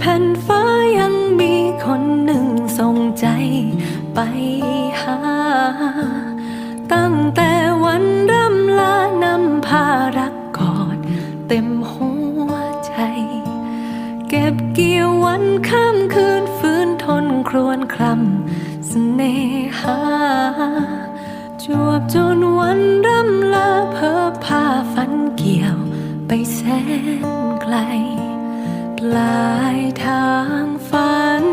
แผ่นฟ้ายังมีคนหนึ่งส่งใจไปหา ตั้งแต่วันร่ำลานำพารักกอดเต็มหัวใจ เก็บเกี่ยววันข้ามคืนฟื้นทนครวนคลำเสน่หา จวบจนวันร่ำลาเพ้อพาฝันเกี่ยวไปแสนไกล ลายทางฝัน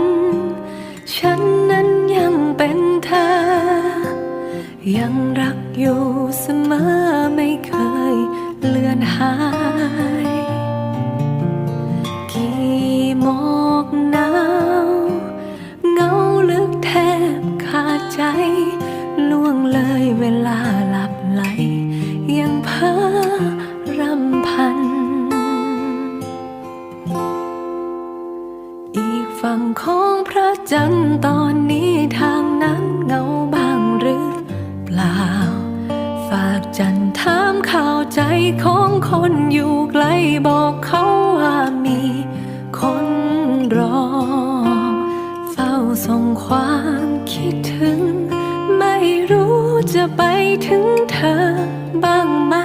ฉันนั้นยังเป็นเธอ ยังรักอยู่เสมอไม่เคยเลือนหาย กี่หมอกหนาวเงาลึกแทบขาดใจ ล่วงเลยเวลาหลับไหล ฝั่งของพระจันทร์ตอนนี้ทางนั้นเงาบางหรือเปล่า ฝากจันทร์ถามข่าวใจของคนอยู่ไกลบอกเขาว่ามีคนรอ เฝ้าส่งความคิดถึง ไม่รู้จะไปถึงเธอบ้างไหม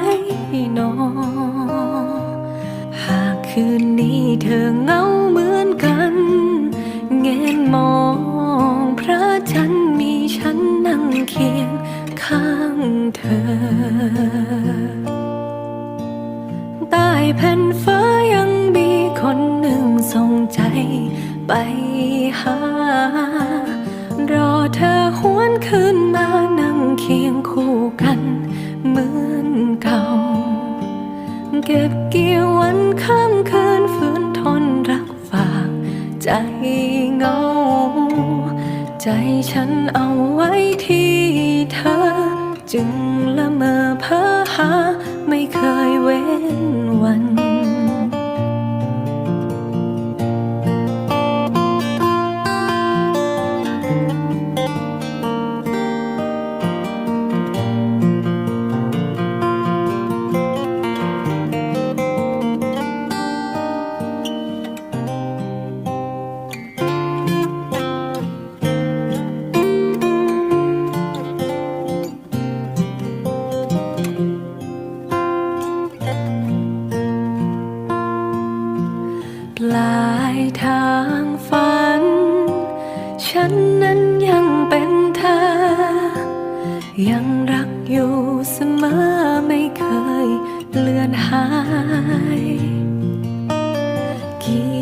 ใต้แผ่นฟ้ายังมีคนหนึ่งส่งใจไปหา รอเธอหวนคืนมานั่งเคียงคู่กันเหมือนเก่า เก็บเกี่ยววันข้ามคืนฝืนทนรักฝากใจเงา ใจฉันเอาไว้ที่เธอ จึงละเมอเพ้อหา เว้นวัน ยังรักอยู่เสมอไม่เคยเลือนหาย กี่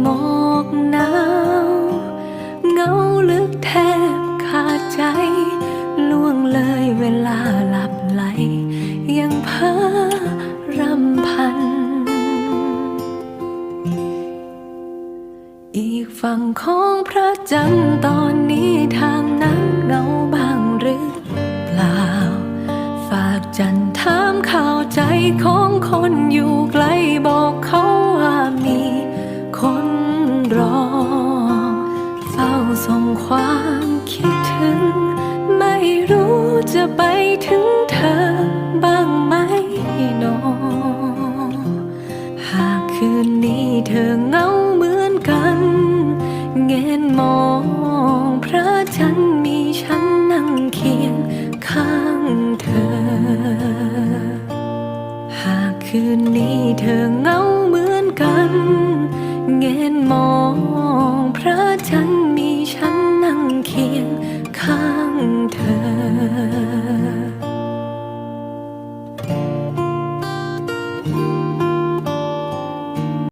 หมอกหนาวเงาลึกแทบขาดใจ ล่วงเลยเวลาหลับไหล ยังเพ้อรำพัน อีกฝั่งของพระจันทร์ตอนนี้ทางนั้นเงาากจันทร์ถามข่าวใจของคนอยู่ไกลบอกเขาว่ามีคนรอ เฝ้าส่งความคิดถึง ไม่รู้จะไปถึงเธอบ้างไหม เธอเงาเหมือนกันเงนมองพระจันทร์มีฉันนั่งเคียงข้าง